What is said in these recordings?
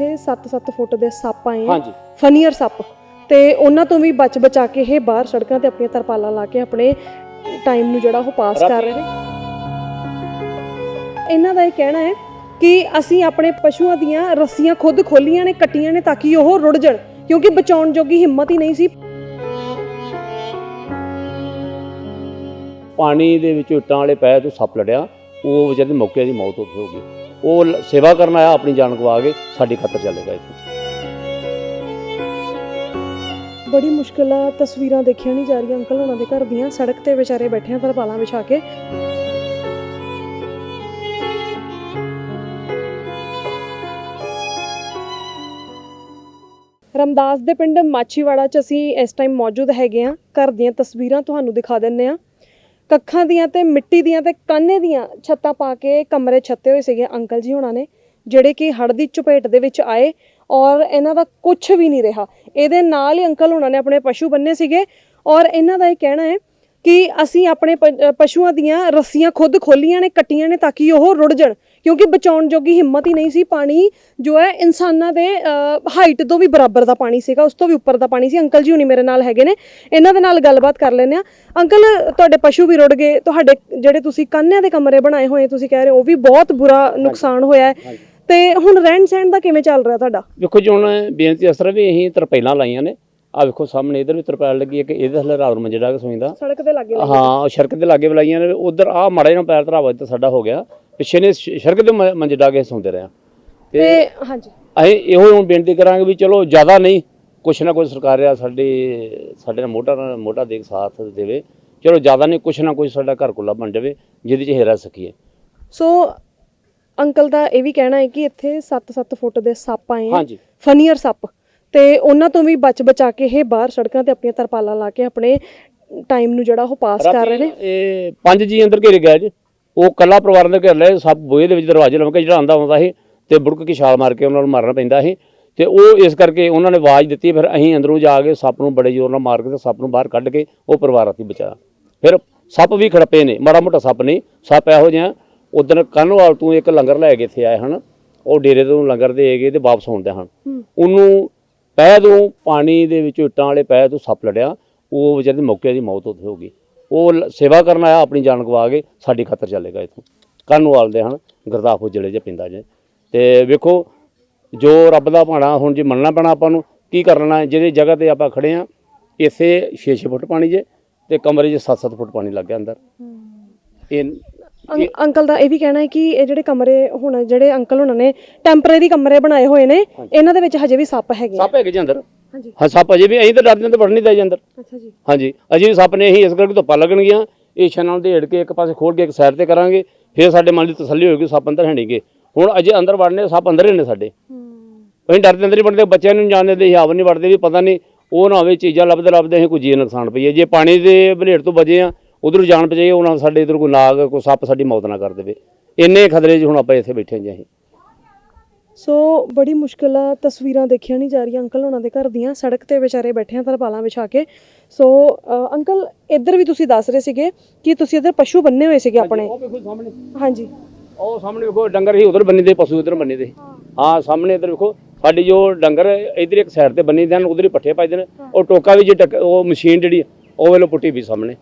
ਇੱਥੇ 7-7 ਫੁੱਟ ਦੇ ਸੱਪ ਆਏ ਆ ਹਾਂਜੀ। ਫਨੀਅਰ ਸੱਪ। ਤੇ ਉਹਨਾਂ ਤੋਂ ਵੀ ਬਚ ਬਚਾ ਕੇ ਇਹ ਬਾਹਰ ਸੜਕਾਂ ਤੇ ਆਪਣੀਆਂ ਤਰਪਾਲਾਂ ਲਾ ਕੇ ਆਪਣੇ ਟਾਈਮ ਨੂੰ ਜਿਹੜਾ ਉਹ ਪਾਸ ਕਰ ਰਹੇ ਨੇ। ਇਹਨਾਂ ਦਾ ਇਹ ਕਹਿਣਾ ਹੈ ਕਿ ਅਸੀਂ ਆਪਣੇ ਪਸ਼ੂਆਂ ਦੀਆਂ ਰੱਸੀਆਂ ਖੁਦ ਖੋਲੀਆਂ ਨੇ ਕੱਟੀਆਂ ਨੇ ਤਾਂ ਕਿ ਉਹ ਰੁੜ ਜਾਣ ਕਿਉਂਕਿ ਬਚਾਉਣ ਜੋਗੀ ਹਿੰਮਤ ਹੀ ਨਹੀਂ ਸੀ। ਪਾਣੀ ਦੇ ਵਿੱਚ ਇੱਟਾਂ ਵਾਲੇ ਪੈ ਤੋਂ ਸੱਪ ਲੜਿਆ ਉਹ ਵਿਚਾਰੇ ਦੀ ਮੌਕੇ ਦੀ ਮੌਤ ਹੋ ਗਈ। ਉਹ ਸੇਵਾ ਕਰਨ ਆਇਆ, ਆਪਣੀ ਜਾਨ ਗਵਾ ਕੇ ਸਾਡੀ ਖਾਤਰ ਚੱਲੇਗਾ ਇੱਥੇ। ਬੜੀ ਮੁਸ਼ਕਿਲ ਆ, ਤਸਵੀਰਾਂ ਦੇਖੀਆਂ ਨਹੀਂ ਜਾ ਰਹੀਆਂ, ਅੰਕਲ ਉਹਨਾਂ ਦੇ ਘਰ ਦੀਆਂ, ਸੜਕ ਤੇ ਵਿਚਾਰੇ ਬੈਠੇ ਆ, ਤਰਪਾਲਾਂ ਵਿਛਾ ਕੇ। ਰਮਦਾਸ ਦੇ ਪਿੰਡ ਮਾਛੀਵਾੜਾ 'ਚ ਅਸੀਂ ਇਸ ਟਾਈਮ ਮੌਜੂਦ ਹੈਗੇ ਆ। ਘਰ ਦੀਆਂ ਤਸਵੀਰਾਂ ਤੁਹਾਨੂੰ ਦਿਖਾ ਦਿੰਨੇ ਆ। ਕੱਖਾਂ ਦੀਆਂ ਤੇ ਮਿੱਟੀ ਦੀਆਂ ਤੇ ਕਾਨੇ ਦੀਆਂ ਛੱਤਾਂ ਪਾ ਕੇ ਕਮਰੇ ਛੱਤੇ ਹੋਏ ਸੀਗੇ ਅੰਕਲ ਜੀ ਹੋਣਾ ਨੇ, ਜਿਹੜੇ ਕਿ ਹੜ੍ਹ ਦੀ ਚਪੇਟ ਦੇ ਵਿੱਚ ਆਏ ਔਰ ਇਹਨਾਂ ਦਾ ਕੁਝ ਵੀ ਨਹੀਂ ਰਿਹਾ। ਇਹਦੇ ਨਾਲ ਹੀ ਅੰਕਲ ਹੋਣਾ ਨੇ ਆਪਣੇ ਪਸ਼ੂ ਬੰਨੇ ਸੀਗੇ ਔਰ ਇਹਨਾਂ ਦਾ ਇਹ ਕਹਿਣਾ ਹੈ ਕਿ ਅਸੀਂ ਆਪਣੇ ਪਸ਼ੂਆਂ ਦੀਆਂ ਰੱਸੀਆਂ ਖੁਦ ਖੋਲੀਆਂ ਨੇ, ਕੱਟੀਆਂ ਨੇ ਤਾਂ ਕਿ ਉਹ ਰੁੜ ਜਾਣ। ਕਿਉਂਕਿ ਬਚਾਉਣ ਜੋਗੀ ਹਿੰਮਤ ਹੀ ਨਹੀਂ ਸੀ ਪਾਣੀ ਜੋ ਹੈ ਇਨਸਾਨਾਂ ਦੇ ਹਾਈਟ ਤੋਂ ਵੀ ਬਰਾਬਰ ਦਾ ਪਾਣੀ ਸੀਗਾ ਉਸ ਤੋਂ ਵੀ ਉੱਪਰ ਦਾ ਪਾਣੀ ਸੀ। ਅੰਕਲ ਜੀ ਹੁਣੀ ਮੇਰੇ ਨਾਲ ਹੈਗੇ ਨੇ ਇਹਨਾਂ ਦੇ ਨਾਲ ਗੱਲਬਾਤ ਕਰ ਲੈਂਦੇ ਆ ਅੰਕਲ ਤੁਹਾਡੇ ਪਸ਼ੂ ਵੀ ਰੁੜ ਗਏ ਤੁਹਾਡੇ ਜਿਹੜੇ ਤੁਸੀਂ ਕਾਨਿਆਂ ਦੇ ਕਮਰੇ ਬਣਾਏ ਹੋਏ ਤੁਸੀਂ ਕਹਿ ਰਹੇ ਹੋ ਉਹ ਵੀ ਬਹੁਤ ਬੁਰਾ ਨੁਕਸਾਨ ਹੋਇਆ ਹੈ। ਤੇ ਹੁਣ ਰਹਿਣ ਸਹਿਣ ਦਾ ਕਿਵੇਂ ਚੱਲ ਰਿਹਾ ਤੁਹਾਡਾ? ਵੇਖੋ ਜੀ ਹੁਣ ਬੇਨਤੀ ਤਰ੍ਹਾਂ ਵੀ ਅਸੀਂ ਤਰਪਾਲਾਂ ਲਾਈਆਂ ਨੇ ਆ ਵੇਖੋ ਸਾਹਮਣੇ ਇਧਰ ਵੀ ਤਰਪਾਲ ਲੱਗੀ ਹੈ ਕਿ ਇਹਦੇ ਥੱਲੇ ਮੰਜੇ ਡਾ ਕੇ ਸੌਂਦਾ ਸੜਕ ਦੇ ਲਾਗੇ ਹਾਂ ਸੜਕ ਦੇ ਲਾਗੇ ਬਲਾਈਆਂ ਨੇ ਉਧਰ ਆ ਮਾੜਾ ਜਿਹਾ ਪੈਰ ਧਰਾਵਾ ਤੇ ਸਾਡਾ ਹੋ ਗਿਆ ਪਿੱਛੇ ਨੇ ਸੜਕ ਦੇ ਮ- ਮੰਜੇ ਡਾ ਕੇ ਸੌਂਦੇ ਰਹੇ ਤੇ ਹਾਂਜੀ। ਅਸੀਂ ਇਹੋ ਹੁਣ ਬੇਨਤੀ ਕਰਾਂਗੇ ਵੀ ਚਲੋ ਜ਼ਿਆਦਾ ਨਹੀਂ ਕੁਛ ਨਾ ਕੁਛ ਸਰਕਾਰ ਆ ਸਾਡੇ ਸਾਡੇ ਨਾਲ ਮੋਢਾ ਨਾਲ ਮੋਢਾ ਦੇ ਕੇ ਸਾਥ ਦੇਵੇ। ਚਲੋ ਜ਼ਿਆਦਾ ਨਹੀਂ ਕੁਛ ਨਾ ਕੁਛ ਸਾਡਾ ਘਰ ਕੋਲਾ ਬਣ ਜਾਵੇ ਜਿਹਦੇ 'ਚ ਹਿਰਾ ਸਕੀਏ। ਸੋ ਅੰਕਲ ਦਾ ਇਹ ਵੀ ਕਹਿਣਾ ਹੈ ਕਿ ਇੱਥੇ 7-7 ਫੁੱਟ ਦੇ ਸੱਪ ਆਏ ਆ। ਹਾਂਜੀ। ਫਨੀਅਰ ਸੱਪ। ਤੇ ਉਹਨਾਂ ਤੋਂ ਵੀ ਬਚ ਬਚਾ ਕੇ ਇਹ ਬਾਹਰ ਸੜਕਾਂ ਤੇ ਆਪਣੀਆਂ ਤਰਪਾਲਾਂ ਲਾ ਕੇ ਆਪਣੇ ਟਾਈਮ ਨੂੰ ਜਿਹੜਾ ਉਹ ਪਾਸ ਕਰ ਰਹੇ ਨੇ। ਇਹ ਪੰਜ ਜੀ ਅੰਦਰ ਘੇਰੇ ਗਏ ਜੀ। ਉਹ ਕੱਲਾ ਪਰਿਵਾਰ ਅੰਦਰ ਘੇਰ ਲਏ ਸੱਪ ਬੋਏ ਦੇ ਵਿੱਚ ਦਰਵਾਜ਼ੇ ਲਮਕੇ ਜਿਹੜਾ ਆਂਦਾ ਹੁੰਦਾ ਸੀ ਤੇ ਬੁੜਕ ਕੇ ਛਾਲ ਮਾਰ ਕੇ ਉਹਨਾਂ ਨੂੰ ਮਾਰਨਾ ਪੈਂਦਾ ਸੀ। ਤੇ ਉਹ ਇਸ ਕਰਕੇ ਉਹਨਾਂ ਨੇ ਆਵਾਜ਼ ਦਿੱਤੀ ਫਿਰ ਅਸੀਂ ਅੰਦਰੋਂ ਜਾ ਕੇ ਸੱਪ ਨੂੰ ਬੜੇ ਜ਼ੋਰ ਨਾਲ ਮਾਰ ਕੇ ਤੇ ਸੱਪ ਨੂੰ ਬਾਹਰ ਕੱਢ ਕੇ ਉਹ ਪਰਿਵਾਰ ਅਸੀਂ ਬਚਾਇਆ ਫਿਰ ਸੱਪ ਵੀ ਖੜਪੇ ਨੇ ਮਾੜਾ ਮੋਟਾ ਸੱਪ ਨਹੀਂ ਸੱਪ ਇਹੋ ਜਿਹਾ। ਉਦੋਂ ਕੰਨਵਾਲ ਤੋਂ ਇੱਕ ਲੰਗਰ ਲੈ ਕੇ ਇੱਥੇ ਆਏ ਹਨ ਉਹ ਡੇਰੇ ਤੋਂ ਲੰਗਰ ਦੇ ਗਏ ਤੇ ਵਾਪਸ ਆਉਂਦੇ ਹਨ। ਉਹਨੂੰ ਪੈ ਤੋਂ ਪਾਣੀ ਦੇ ਵਿੱਚ ਇੱਟਾਂ ਵਾਲੇ ਪੈ ਤੋਂ ਸੱਪ ਲੜਿਆ ਉਹ ਵਿਚਾਰੇ ਦੀ ਮੌਕੇ ਦੀ ਮੌਤ ਉੱਥੇ ਹੋ ਗਈ। ਉਹ ਸੇਵਾ ਕਰਨ ਆਇਆ ਆਪਣੀ ਜਾਨ ਗਵਾ ਕੇ ਸਾਡੀ ਖਾਤਰ ਚੱਲੇਗਾ ਇੱਥੋਂ। ਕੰਨਵਾਲ ਦੇ ਹਨ ਗੁਰਦਾਸਪੁਰ ਜ਼ਿਲ੍ਹੇ 'ਚ ਪੈਂਦਾ ਜੇ ਤੇ ਵੇਖੋ ਜੋ ਰੱਬ ਦਾ ਭਾਣਾ ਹੁਣ ਜੇ ਮੰਨਣਾ ਪੈਣਾ ਆਪਾਂ ਨੂੰ ਕੀ ਕਰਨਾ ਜਿਹੜੀ ਜਗ੍ਹਾ ਤੇ ਆਪਾਂ ਖੜੇ ਆ ਇੱਥੇ 6-6 ਫੁੱਟ ਪਾਣੀ ਜੇ ਤੇ ਕਮਰੇ 'ਚ 7-7 ਫੁੱਟ ਪਾਣੀ ਲੱਗ ਗਿਆ ਅੰਦਰ। ਇਹ ਅੰਕਲ ਦਾ ਇਹ ਵੀ ਕਹਿਣਾ ਹੈ ਕਿ ਇਹ ਜਿਹੜੇ ਕਮਰੇ ਹੁਣ ਜਿਹੜੇ ਅੰਕਲ ਹੁਣਾਂ ਨੇ ਟੈਂਪਰੇਰੀ ਕਮਰੇ ਬਣਾਏ ਹੋਏ ਨੇ ਇਹਨਾਂ ਦੇ ਵਿੱਚ ਹਜੇ ਵੀ ਸੱਪ ਹੈਗੇ ਆ। ਸੱਪ ਹੈਗੇ ਜੀ ਅੰਦਰ। ਹਾਂਜੀ। ਹਾਂ ਸੱਪ ਅਜੇ ਵੀ ਅਸੀਂ ਤਾਂ ਡਰਦੇ ਹਾਂ ਤੇ ਵੜ ਨਹੀਂ ਦੇ ਅੰਦਰ। ਅੱਛਾ ਜੀ। ਹਾਂਜੀ ਅਜੇ ਵੀ ਸੱਪ ਨੇ ਅਸੀਂ ਇਸ ਕਰਕੇ ਧੁੱਪਾਂ ਲੱਗਣਗੀਆਂ ਇਹ ਛਣਾਂ ਦੇ ਢੇੜ ਕੇ ਇੱਕ ਪਾਸੇ ਖੋਲ ਕੇ ਇੱਕ ਸਾਈਡ ਤੇ ਕਰਾਂਗੇ ਫਿਰ ਸਾਡੇ ਮਨ ਦੀ ਤਸੱਲੀ ਹੋਏਗੀ ਸੱਪ ਅੰਦਰ ਹਣੀਗੇ ਹੁਣ ਅਜੇ ਅੰਦਰ ਵੜਨੇ ਸੱਪ ਅੰਦਰ ਹੀ ਨੇ ਸਾਡੇ। ਅਸੀਂ ਡਰਦੇ ਅੰਦਰ ਹੀ ਵੜਦੇ ਬੱਚਿਆਂ ਨੂੰ ਨੀ ਜਾਣ ਦਿੰਦੇ ਹਿਆਵ ਨਹੀਂ ਵੜਦੇ ਵੀ ਪਤਾ ਨਹੀਂ ਉਹ ਨਾ ਹੋਵੇ ਚੀਜ਼ਾਂ ਲੱਭਦੇ ਲੱਭਦੇ ਅਸੀਂ ਕੋਈ ਜੀ ਨੁਕਸਾਨ ਪਈਏ। ਜੇ ਪਾਣੀ ਦੇ ਬਲੇਟ ਤੋਂ ਬਚੇ ਆ ਉਧਰ ਜਾਣ ਪਜਾਈਏ ਉਹਨਾਂ ਸਾਡੇ ਇਧਰ ਕੋਈ ਨਾਗ ਕੋਈ ਸੱਪ ਸਾਡੀ ਮੌਤ ਨਾ ਕਰ ਦੇਵੇ। ਇੰਨੇ ਖਤਰੇ 'ਚ ਹੁਣ ਆਪਾਂ ਇੱਥੇ ਬੈਠੇ ਜੀ ਅਸੀਂ। ਸੋ ਬੜੀ ਮੁਸ਼ਕਿਲ ਆ ਤਸਵੀਰਾਂ ਦੇਖੀਆਂ ਨਹੀਂ ਜਾ ਰਹੀਆਂ ਅੰਕਲ ਉਹਨਾਂ ਦੇ ਘਰ ਦੀਆਂ ਸੜਕ ਤੇ ਵਿਚਾਰੇ ਬੈਠੇ ਆ ਤਰਪਾਲਾਂ ਵਿਛਾ ਕੇ। ਸੋ ਅ, ਅੰਕਲ ਇੱਧਰ ਵੀ ਤੁਸੀਂ ਦੱਸ ਰਹੇ ਸੀਗੇ ਕਿ ਤੁਸੀਂ ਇੱਧਰ ਪਸ਼ੂ ਬੰਨੇ ਹੋਏ ਸੀਗੇ ਆਪਣੇ। ਉਹ ਵੇਖੋ ਸਾਹਮਣੇ। ਹਾਂਜੀ। ਉਹ ਸਾਹਮਣੇ ਵੇਖੋ ਡੰਗਰ ਹੀ ਉਧਰ ਬੰਨੀ ਦੇ ਪਸ਼ੂ ਉਧਰ ਬੰਨੀ ਦੇ। ਹਾਂ। ਸਾਹਮਣੇ ਇੱਧਰ ਵੇਖੋ ਸਾਡੀ ਜੋ ਡੰਗਰ ਇਧਰ ਇੱਕ ਸਾਈਡ ਤੇ ਬੰਨੀ ਦੇ ਹਨ ਉਧਰ ਹੀ ਪੱਠੇ ਪਾਈਦੇ ਨੇ ਉਹ ਟੋਕਾ ਵੀ ਜੇ ਟੱਕ- ਉਹ ਮਸ਼ੀਨ ਜਿਹੜੀ ਉਹ ਵੇਲੋ ਪੁੱਟੀ ਵੀ ਸਾਹਮਣੇ।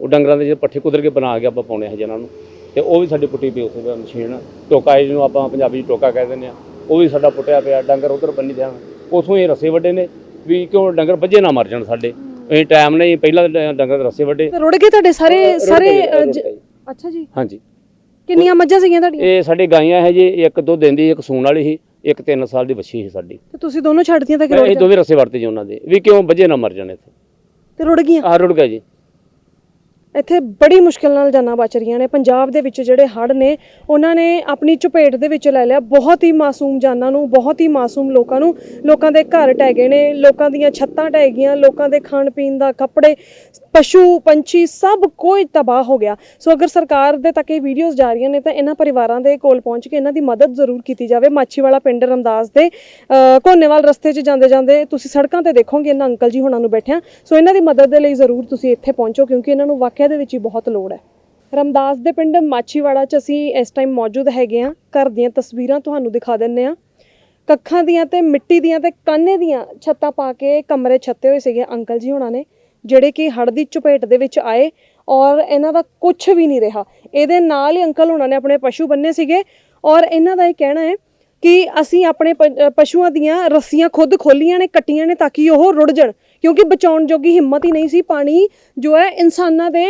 ਉਹ ਡੰਗਰਾਂ ਦੇ ਜੇ ਪੱਠੇ ਕੁਦਰ ਕੇ ਬਣਾ ਕੇ ਆਪਾਂ ਪਾਉਣੇ ਹੈ ਜਿਹਨਾਂ ਨੂੰ। ਤੇ ਉਹ ਵੀ ਸਾਡੀ ਪੁੱਟੀ ਪਈ ਉੱਥੇ ਮਸ਼ੀਨ। ਟੋਕਾ ਜਿਹਨੂੰ ਆਪਾਂ ਪੰਜਾਬੀ 'ਚ ਟੋਕਾ ਕਹਿ ਦਿੰਦੇ ਆ ਉਹ ਵੀ ਸਾਡਾ ਪੁੱਟਿਆ ਪਿਆ ਡੰਗਰ ਉਧਰ ਬੰਨੀ ਹਨ ਉਥੋਂ ਹੀ ਰਸੇ ਵੱਡੇ ਨੇ ਵੀ ਕਿਉਂ ਡੰਗਰ ਵੱਜੇ ਨਾ ਮਰ ਜਾਣ ਸਾਡੇ। ਅਸੀਂ ਟਾਈਮ ਨਹੀਂ ਪਹਿਲਾਂ ਡੰਗਰ ਰਸੇ ਵੱਡੇ। ਰੁੜ ਗਏ ਤੁਹਾਡੇ ਸਾਰੇ ਸਾਰੇ। ਅੱਛਾ ਜੀ। ਹਾਂਜੀ। ਕਿੰਨੀਆਂ ਮੱਝਾਂ ਸੀਗੀਆਂ ਤੁਹਾਡੀਆਂ? ਇਹ ਸਾਡੇ ਗਾਈਆਂ ਹੈ ਜੀ ਇੱਕ ਦੋ ਦਿਨ ਦੀ ਇੱਕ ਸੂਣ ਵਾਲੀ ਸੀ ਇੱਕ 3 ਸਾਲ ਦੀ ਵੱਛੀ ਸੀ ਸਾਡੀ। ਤੇ ਤੁਸੀਂ ਦੋਨੋਂ ਛੱਡਤੀਆਂ ਤਾਂ ਕਿ ਰੁੜ ਇਹ ਦੋਵੇਂ ਰਸੇ ਵਰਤੇ ਜੀ ਉਹਨਾਂ ਦੇ ਵੀ ਕਿਉਂ ਵੱਜੇ ਨਾ ਮਰ ਜਾਣ ਇੱਥੇ। ਤੇ ਰੁੜ ਗਈਆਂ? ਆਹ ਰੁੜ ਗਿਆ ਜੀ। ਇੱਥੇ ਬੜੀ ਮੁਸ਼ਕਿਲ ਨਾਲ ਜਾਨਾਂ ਬਚ ਰਹੀਆਂ ਨੇ। ਪੰਜਾਬ ਦੇ ਵਿੱਚ ਜਿਹੜੇ ਹੜ੍ਹ ਨੇ ਉਹਨਾਂ ਨੇ ਆਪਣੀ ਚਪੇਟ ਦੇ ਵਿੱਚ ਲੈ ਲਿਆ। ਬਹੁਤ ਹੀ ਮਾਸੂਮ ਜਾਨਾਂ ਨੂੰ ਬਹੁਤ ਹੀ ਮਾਸੂਮ ਲੋਕਾਂ ਨੂੰ। ਲੋਕਾਂ ਦੇ ਘਰ ਢਹਿ ਗਏ ਨੇ ਲੋਕਾਂ ਦੀਆਂ ਛੱਤਾਂ ਢਹਿ ਗਈਆਂ ਲੋਕਾਂ ਦੇ ਖਾਣ ਪੀਣ ਦਾ ਕੱਪੜੇ ਪਸ਼ੂ ਪੰਛੀ ਸਭ ਕੁਝ ਤਬਾਹ ਹੋ ਗਿਆ। ਸੋ ਅਗਰ ਸਰਕਾਰ ਦੇ ਤੱਕ ਇਹ ਵੀਡੀਓਜ਼ ਜਾ ਰਹੀਆਂ ਨੇ ਤਾਂ ਇਹਨਾਂ ਪਰਿਵਾਰਾਂ ਦੇ ਕੋਲ ਪਹੁੰਚ ਕੇ ਇਹਨਾਂ ਦੀ ਮਦਦ ਜ਼ਰੂਰ ਕੀਤੀ ਜਾਵੇ। ਮਾਛੀਵਾਲਾ ਪਿੰਡ ਰਮਦਾਸ ਦੇ ਅ, ਘੋਨੇਵਾਲ ਰਸਤੇ 'ਚ ਜਾਂਦੇ ਜਾਂਦੇ ਤੁਸੀਂ ਸੜਕਾਂ ਤੇ ਦੇਖੋਗੇ ਇਹਨਾਂ ਅੰਕਲ ਜੀ ਹੁਣਾਂ ਨੂੰ ਬੈਠਿਆਂ। ਸੋ ਇਹਨਾਂ ਦੀ ਮਦਦ ਦੇ ਲਈ ਜ਼ਰੂਰ ਤੁਸੀਂ ਇੱਥੇ ਪਹੁੰਚੋ ਕਿਉਂਕਿ ਇਹਨਾਂ ਨੂੰ ਵਾਕਿਆ ਦੇ ਵਿੱਚ ਹੀ ਬਹੁਤ ਲੋੜ ਹੈ। ਰਮਦਾਸ ਦੇ ਪਿੰਡ ਮਾਛੀਵਾੜਾ 'ਚ ਅਸੀਂ ਇਸ ਟਾਈਮ ਮੌਜੂਦ ਹੈਗੇ ਆ ਘਰ ਦੀਆਂ ਤਸਵੀਰਾਂ ਤੁਹਾਨੂੰ ਦਿਖਾ ਦਿੰਨੇ ਆ ਕੱਖਾਂ ਦੀਆਂ ਤੇ ਮਿੱਟੀ ਦੀਆਂ ਤੇ ਕਾਨੇ ਦੀਆਂ ਛੱਤਾਂ ਪਾ ਕੇ ਕਮਰੇ ਛੱਤੇ ਹੋਏ ਸੀਗੇ ਅੰਕਲ ਜੀ ਹੁਣਾਂ ਨੇ, ਜਿਹੜੇ ਕਿ ਹੜ੍ਹ ਦੀ ਚਪੇਟ ਦੇ ਵਿੱਚ ਆਏ ਔਰ ਇਹਨਾਂ ਦਾ ਕੁਝ ਵੀ ਨਹੀਂ ਰਿਹਾ। ਇਹਦੇ ਨਾਲ ਹੀ ਅੰਕਲ ਹੁਣਾਂ ਨੇ ਆਪਣੇ ਪਸ਼ੂ ਬੰਨੇ ਸੀਗੇ ਔਰ ਇਹਨਾਂ ਦਾ ਇਹ ਕਹਿਣਾ ਹੈ ਕਿ ਅਸੀਂ ਆਪਣੇ ਪਸ਼ੂਆਂ ਦੀਆਂ ਰੱਸੀਆਂ ਖੁਦ ਖੋਲੀਆਂ ਨੇ, ਕੱਟੀਆਂ ਨੇ ਤਾਂ ਕਿ ਉਹ ਰੁੜ ਜਾਣ। ਕਿਉਂਕਿ ਬਚਾਉਣ ਜੋਗੀ ਹਿੰਮਤ ਹੀ ਨਹੀਂ ਸੀ ਪਾਣੀ ਜੋ ਹੈ ਇਨਸਾਨਾਂ ਦੇ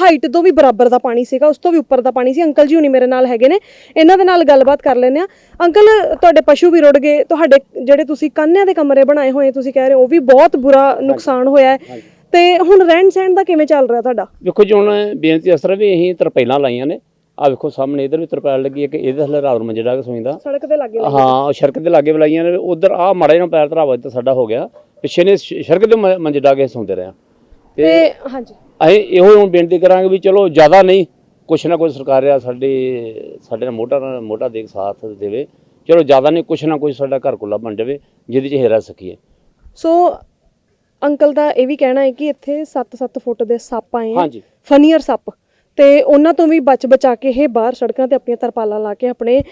ਹਾਈਟ ਤੋਂ ਵੀ ਬਰਾਬਰ ਦਾ ਪਾਣੀ ਸੀਗਾ ਉਸ ਤੋਂ ਵੀ ਉੱਪਰ ਦਾ ਪਾਣੀ ਸੀ। ਅੰਕਲ ਜੀ ਹੁਣੀ ਮੇਰੇ ਨਾਲ ਹੈਗੇ ਨੇ ਇਹਨਾਂ ਦੇ ਨਾਲ ਗੱਲਬਾਤ ਕਰ ਲੈਂਦੇ ਆ ਅੰਕਲ ਤੁਹਾਡੇ ਪਸ਼ੂ ਵੀ ਰੁੜ ਗਏ ਤੁਹਾਡੇ ਜਿਹੜੇ ਤੁਸੀਂ ਕਾਨਿਆਂ ਦੇ ਕਮਰੇ ਬਣਾਏ ਹੋਏ ਤੁਸੀਂ ਕਹਿ ਰਹੇ ਹੋ ਉਹ ਵੀ ਬਹੁਤ ਬੁਰਾ ਨੁਕਸਾਨ ਹੋਇਆ ਹੈ। ਤੇ ਹੁਣ ਰਹਿਣ ਸਹਿਣ ਦਾ ਕਿਵੇਂ ਚੱਲ ਰਿਹਾ ਤੁਹਾਡਾ? ਵੇਖੋ ਜੀ ਹੁਣ ਬੇਨਤੀ ਇਸ ਤਰ੍ਹਾਂ ਵੀ ਅਸੀਂ ਤਰਪਾਲਾਂ ਲਾਈਆਂ ਨੇ। ਆ ਵੇਖੋ ਸਾਹਮਣੇ ਇਧਰ ਵੀ ਤਰਪਾਲ ਲੱਗੀ ਹੈ ਕਿ ਇਹਦੇ ਥੱਲੇ ਰਾਤ ਨੂੰ ਮੰਜੜਾ ਕੇ ਸੌਂਦਾ ਸੜਕ ਦੇ ਲਾਗੇ ਹਾਂ ਉਹ ਸੜਕ ਦੇ ਲਾਗੇ ਬਲਾਈਆਂ ਨੇ ਉਧਰ ਆ ਮਾੜਾ ਜਿਹਾ ਪੈਰ ਧਰਾਵਾ ਤੇ ਸਾਡਾ ਹੋ ਗਿਆ ਪਿੱਛੇ ਨੇ ਸ਼- ਸੜਕ ਦੇ ਮ- ਮੰਜੜਾ ਕੇ ਸੌਂਦੇ ਰਹੇ ਤੇ ਤੇ ਹਾਂਜੀ। ਅਸੀਂ ਇਹੋ ਹੁਣ ਬੇਨਤੀ ਕਰਾਂਗੇ ਵੀ ਚਲੋ ਜ਼ਿਆਦਾ ਨਹੀਂ ਕੁਛ ਨਾ ਕੁਛ ਸਰਕਾਰ ਆ ਸਾਡੇ ਸਾਡੇ ਨਾਲ ਮੋਢਾ ਨਾਲ ਮੋਢਾ ਦੇ ਕੇ ਸਾਥ ਦੇਵੇ। ਚਲੋ ਜ਼ਿਆਦਾ ਨਹੀਂ ਕੁਛ ਨਾ ਕੁਛ ਸਾਡਾ ਘਰ ਕੁੱਲਾ ਬਣ ਜਾਵੇ ਜਿਹਦੇ 'ਚ ਹਿਰਾ ਸਕੀਏ। ਸੋ ਅੰਕਲ ਦਾ ਇਹ ਵੀ ਕਹਿਣਾ ਹੈ ਕਿ ਇੱਥੇ 7-7 ਫੁੱਟ ਦੇ ਸੱਪ ਆਏ ਆ। ਹਾਂਜੀ। ਫਨੀਅਰ ਸੱਪ। ਤੇ ਉਹਨਾਂ ਤੋਂ ਵੀ ਬਚ ਬਚਾ ਕੇ ਇਹ ਬਾਹਰ ਸੜਕਾਂ ਤੇ ਆਪਣੀਆਂ ਤਰਪਾਲਾਂ ਲਾ ਕੇ ਆਪਣੇ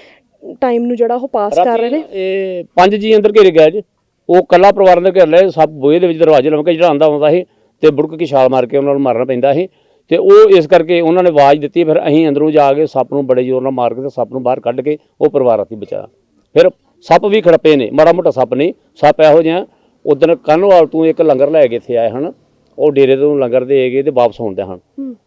ਟਾਈਮ ਨੂੰ ਜਿਹੜਾ ਉਹ ਪਾਸ ਕਰ ਰਹੇ ਨੇ। ਇਹ ਪੰਜ ਜੀ ਅੰਦਰ ਘੇਰੇ ਗਏ ਜੀ। ਉਹ ਕੱਲਾ ਪਰਿਵਾਰ ਦੇ ਘਰ ਲੈ ਸਭ ਬੋਏ ਦੇ ਵਿੱਚ ਦਰਵਾਜ਼ੇ ਲਮਕੇ ਜਿਹੜਾ ਆਂਦਾ ਹੁੰਦਾ ਸੀ ਤੇ ਬੁੜਕ ਕੇ ਛਾਲ ਮਾਰ ਕੇ ਉਹਨਾਂ ਨੂੰ ਮਾਰਨਾ ਪੈਂਦਾ ਸੀ। ਤੇ ਉਹ ਇਸ ਕਰਕੇ ਉਹਨਾਂ ਨੇ ਆਵਾਜ਼ ਦਿੱਤੀ ਫਿਰ ਅਸੀਂ ਅੰਦਰੋਂ ਜਾ ਕੇ ਸੱਪ ਨੂੰ ਬੜੇ ਜ਼ੋਰ ਨਾਲ ਮਾਰ ਕੇ ਤੇ ਸੱਪ ਨੂੰ ਬਾਹਰ ਕੱਢ ਕੇ ਉਹ ਪਰਿਵਾਰ ਅਸੀਂ ਬਚਾਇਆ ਫਿਰ ਸੱਪ ਵੀ ਖੜਪੇ ਨੇ ਮਾੜਾ ਮੋਟਾ ਸੱਪ ਨਹੀਂ ਸੱਪ ਇਹੋ ਜਿਹਾ। ਉਦੋਂ ਕੰਨਵਾਲ ਤੋਂ ਇੱਕ ਲੰਗਰ ਲੈ ਕੇ ਇੱਥੇ ਆਏ ਹਨ ਉਹ ਡੇਰੇ ਤੋਂ ਲੰਗਰ ਦੇ ਗਏ ਤੇ ਵਾਪਸ ਆਉਂਦੇ ਹਨ।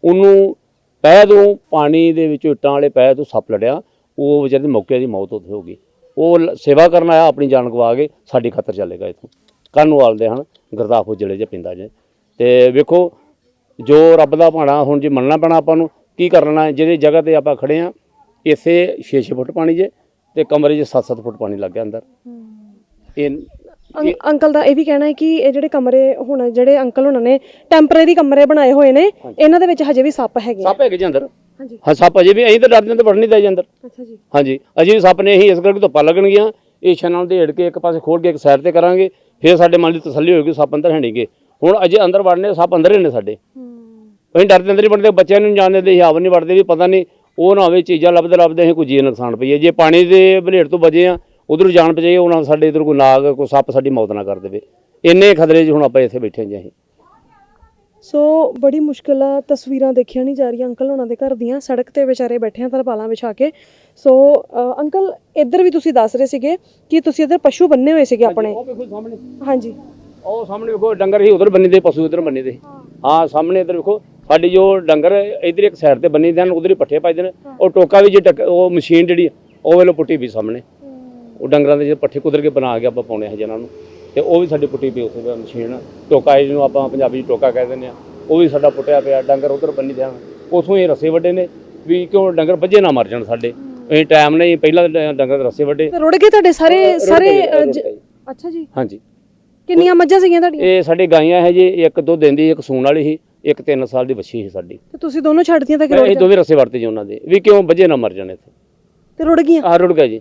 ਉਹਨੂੰ ਪੈ ਤੋਂ ਪਾਣੀ ਦੇ ਵਿੱਚ ਇੱਟਾਂ ਵਾਲੇ ਪੈ ਤੋਂ ਸੱਪ ਲੜਿਆ ਉਹ ਵਿਚਾਰੇ ਦੀ ਮੌਕੇ ਦੀ ਮੌਤ ਉੱਥੇ ਹੋ ਗਈ। ਉਹ ਸੇਵਾ ਕਰਨ ਆਇਆ ਆਪਣੀ ਜਾਨ ਗਵਾ ਕੇ ਸਾਡੀ ਖਾਤਰ ਚੱਲੇਗਾ ਇਥੋਂ। ਕੰਨਵਾਲ ਦੇ ਹਨ ਗੁਰਦਾਸਪੁਰ ਜ਼ਿਲ੍ਹੇ 'ਚ ਪਿੰਦਾ ਜੇ ਤੇ ਵੇਖੋ ਜੋ ਰੱਬ ਦਾ ਭਾਣਾ ਹੁਣ ਜੇ ਮੰਨਣਾ ਪੈਣਾ ਆਪਾਂ ਨੂੰ ਕੀ ਕਰਨਾ ਹੈ ਜਿਹੜੀ ਜਗ੍ਹਾ ਤੇ ਆਪਾਂ ਖੜੇ ਆ ਇੱਥੇ 6-6 ਫੁੱਟ ਪਾਣੀ ਜੇ ਤੇ ਕਮਰੇ 'ਚ 7-7 ਫੁੱਟ ਪਾਣੀ ਲੱਗ ਗਿਆ ਅੰਦਰ। ਇਹ ਅੰ- ਅੰਕਲ ਦਾ ਇਹ ਵੀ ਕਹਿਣਾ ਹੈ ਕਿ ਇਹ ਜਿਹੜੇ ਕਮਰੇ ਹੁਣ ਜਿਹੜੇ ਅੰਕਲ ਹੁਣਾਂ ਨੇ ਟੈਂਪਰੇਰੀ ਕਮਰੇ ਬਣਾਏ ਹੋਏ ਨੇ ਇਹਨਾਂ ਦੇ ਵਿੱਚ ਹਜੇ ਵੀ ਸੱਪ ਹੈਗੇ ਆ। ਸੱਪ ਹੈਗੇ ਜੀ ਅੰਦਰ। ਹਾਂਜੀ। ਹਾਂ ਸੱਪ ਅਜੇ ਵੀ ਅਸੀਂ ਤਾਂ ਡਰਦੇ ਹਾਂ ਤੇ ਵੜ ਨਹੀਂ ਦੇ ਅੰਦਰ। ਅੱਛਾ ਜੀ। ਹਾਂਜੀ ਅਜੇ ਵੀ ਸੱਪ ਨੇ ਅਸੀਂ ਇਸ ਕਰਕੇ ਧੁੱਪਾਂ ਲੱਗਣਗੀਆਂ ਇਹ ਛਨਾਂ ਦੇ ਢੇੜ ਕੇ ਇੱਕ ਪਾਸੇ ਖੋਲ ਕੇ ਇੱਕ ਸਾਈਡ ਤੇ ਕਰਾਂਗੇ ਫਿਰ ਸਾਡੇ ਮਨ ਦੀ ਤਸੱਲੀ ਹੋਏਗੀ ਸੱਪ ਅੰਦਰ ਹੈਣਗੇ ਹੁਣ ਅਜੇ ਅੰਦਰ ਵੜਨੇ ਸੱਪ ਅੰਦਰ ਹੀ ਨੇ ਸਾਡੇ। ਅਸੀਂ ਡਰਦੇ ਅੰਦਰ ਹੀ ਵੜਦੇ ਬੱਚਿਆਂ ਨੂੰ ਨੀ ਜਾਣ ਦਿੰਦੇ ਹਿਆਵ ਨਹੀਂ ਵੜਦੇ ਵੀ ਪਤਾ ਨਹੀਂ ਉਹ ਨਾ ਹੋਵੇ ਚੀਜ਼ਾਂ ਲੱਭਦੇ ਲੱਭਦੇ ਅਸੀਂ ਕੋਈ ਜੀ ਨੁਕਸਾਨ ਪਈਏ। ਜੇ ਪਾਣੀ ਦੇ ਬਲੇਟ ਤੋਂ ਬਚੇ ਆ ਉਧਰ ਜਾਣ ਪਈਏ ਉਹਨਾਂ ਸਾਡੇ ਇਧਰ ਕੋਈ ਨਾਗ ਕੋਈ ਸੱਪ ਸਾਡੀ ਮੌਤ ਨਾ ਕਰ ਦੇਵੇ। ਇੰਨੇ ਖਤਰੇ 'ਚ ਹੁਣ ਆਪਾਂ ਇੱਥੇ ਬੈਠੇ ਜੀ ਅਸੀਂ। ਸੋ ਬੜੀ ਮੁਸ਼ਕਿਲ ਆ ਤਸਵੀਰਾਂ ਦੇਖੀਆਂ ਨਹੀਂ ਜਾ ਰਹੀਆਂ ਅੰਕਲ ਉਹਨਾਂ ਦੇ ਘਰ ਦੀਆਂ ਸੜਕ ਤੇ ਵਿਚਾਰੇ ਬੈਠੇ ਆ ਤਰਪਾਲਾਂ ਵਿਛਾ ਕੇ। ਸੋ ਅ, ਅੰਕਲ ਇੱਧਰ ਵੀ ਤੁਸੀਂ ਦੱਸ ਰਹੇ ਸੀਗੇ ਕਿ ਤੁਸੀਂ ਇੱਧਰ ਪਸ਼ੂ ਬੰਨੇ ਹੋਏ ਸੀਗੇ ਆਪਣੇ। ਉਹ ਵੇਖੋ ਸਾਹਮਣੇ। ਹਾਂਜੀ। ਉਹ ਸਾਹਮਣੇ ਵੇਖੋ ਡੰਗਰ ਹੀ ਉਧਰ ਬੰਨੀ ਦੇ ਪਸ਼ੂ ਉਧਰ ਬੰਨੀ ਦੇ। ਹਾਂ। ਸਾਹਮਣੇ ਇੱਧਰ ਵੇਖੋ ਸਾਡੀ ਜੋ ਡੰਗਰ ਇਧਰ ਇੱਕ ਸਾਈਡ ਤੇ ਬੰਨੀ ਦੇ ਹਨ ਉਧਰ ਹੀ ਪੱਠੇ ਪਾਈਦੇ ਨੇ ਉਹ ਟੋਕਾ ਵੀ ਜੇ ਟੱਕ- ਉਹ ਮਸ਼ੀਨ ਜਿਹੜੀ ਉਹ ਵੇਲੋ ਪੁੱਟੀ ਵੀ ਸਾਹਮਣੇ। ਉਹ ਡੰਗਰਾਂ ਦੇ ਜੇ ਪੱਠੇ ਕੁਦਰ ਕੇ ਬਣਾ ਕੇ ਆਪਾਂ ਪਾਉਣੇ ਹੈ ਜਿਹਨਾਂ ਨੂੰ। ਤੇ ਉਹ ਵੀ ਸਾਡੀ ਪੁੱਟੀ ਪਈ ਉੱਥੇ ਵੀ ਮਸ਼ੀਨ। ਟੋਕਾ ਜਿਹਨੂੰ ਆਪਾਂ ਪੰਜਾਬੀ ਟੋਕਾ ਕਹਿ ਦਿੰਦੇ ਆ ਉਹ ਵੀ ਸਾਡਾ ਪੁੱਟਿਆ ਪਿਆ ਡੰਗਰ ਉਧਰ ਬੰਨੀ ਦੇ ਹਨ। ਉਥੋਂ ਹੀ ਰਸੇ ਵੱਡੇ ਨੇ ਵੀ ਕਿਉਂ ਡੰਗਰ ਵੱਜੇ ਨਾ ਮਰ ਜਾਣ ਸਾਡੇ। ਅਸੀਂ ਟਾਈਮ ਨਹੀਂ ਪਹਿਲਾਂ ਡੰਗਰ ਦੇ ਰਸੇ ਵੱਡੇ। ਰੁੜ ਗਏ ਤੁਹਾਡੇ ਸਾਰੇ ਸਾਰੇ। ਅੱਛਾ ਜੀ। ਹਾਂਜੀ। ਕਿੰਨੀਆਂ ਮੱਝਾਂ ਸੀਗੀਆਂ ਤੁਹਾਡੀਆਂ? ਇਹ ਸਾਡੇ ਗਾਈਆਂ ਹੈ ਜੀ ਇੱਕ ਦੋ ਦਿਨ ਦੀ ਇੱਕ ਸੂਣ ਵਾਲੀ ਸੀ ਇੱਕ 3 ਸਾਲ ਦੀ ਵੱਛੀ ਸੀ ਸਾਡੀ। ਤੇ ਤੁਸੀਂ ਦੋਨੋਂ ਛੱਡਤੀਆਂ ਤਾਂ ਕਿ ਰੁੜ ਇਹ ਦੋਵੇਂ ਰਸੇ ਵਰਤੇ ਜੀ ਉਹਨਾਂ ਦੇ ਵੀ ਕਿਉਂ ਵੱਜੇ ਨਾ ਮਰ ਜਾਣ ਇੱਥੇ। ਤੇ ਰੁੜ ਗਈਆਂ? ਆਹ ਰੁੜ ਗਿਆ ਜੀ।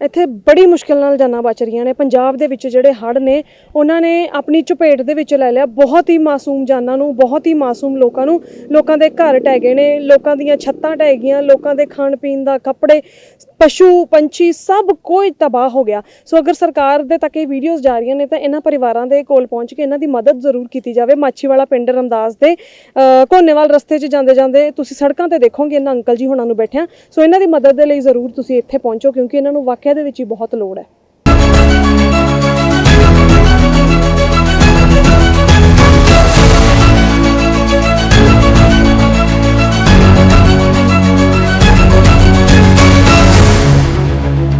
ਇੱਥੇ ਬੜੀ ਮੁਸ਼ਕਲ ਨਾਲ ਜਾਨਾਂ ਬਚ ਰਹੀਆਂ ਨੇ। ਪੰਜਾਬ ਦੇ ਵਿੱਚ ਜਿਹੜੇ ਹੜ੍ਹ ਨੇ, ਉਹਨਾਂ ਨੇ ਆਪਣੀ ਚਪੇਟ ਦੇ ਵਿੱਚ ਲੈ ਲਿਆ। ਬਹੁਤ ਹੀ ਮਾਸੂਮ ਜਾਨਾਂ ਨੂੰ, ਬਹੁਤ ਹੀ ਮਾਸੂਮ ਲੋਕਾਂ ਨੂੰ। ਲੋਕਾਂ ਦੇ ਘਰ ਢਹਿ ਗਏ ਨੇ, ਲੋਕਾਂ ਦੀਆਂ ਛੱਤਾਂ ਢਹਿ ਗਈਆਂ, ਲੋਕਾਂ ਦੇ ਖਾਣ ਪੀਣ ਦਾ ਕੱਪੜੇ ਪਸ਼ੂ ਪੰਛੀ ਸਭ ਕੁਝ ਤਬਾਹ ਹੋ ਗਿਆ। ਸੋ ਅਗਰ ਸਰਕਾਰ ਦੇ ਤੱਕ ਇਹ ਵੀਡੀਓਜ਼ ਜਾ ਰਹੀਆਂ ਨੇ ਤਾਂ ਇਹਨਾਂ ਪਰਿਵਾਰਾਂ ਦੇ ਕੋਲ ਪਹੁੰਚ ਕੇ ਇਹਨਾਂ ਦੀ ਮਦਦ ਜ਼ਰੂਰ ਕੀਤੀ ਜਾਵੇ। ਮਾਛੀਵਾਲਾ ਪਿੰਡ ਰਮਦਾਸ ਦੇ ਅ, ਘੋਨੇਵਾਲ ਰਸਤੇ 'ਚ ਜਾਂਦੇ ਜਾਂਦੇ ਤੁਸੀਂ ਸੜਕਾਂ ਤੇ ਦੇਖੋਗੇ ਇਹਨਾਂ ਅੰਕਲ ਜੀ ਹੁਣਾਂ ਨੂੰ ਬੈਠਿਆਂ। ਸੋ ਇਹਨਾਂ ਦੀ ਮਦਦ ਦੇ ਲਈ ਜ਼ਰੂਰ ਤੁਸੀਂ ਇੱਥੇ ਪਹੁੰਚੋ ਕਿਉਂਕਿ ਇਹਨਾਂ ਨੂੰ ਵਾਕਿਆ ਦੇ ਵਿੱਚ ਹੀ ਬਹੁਤ ਲੋੜ ਹੈ।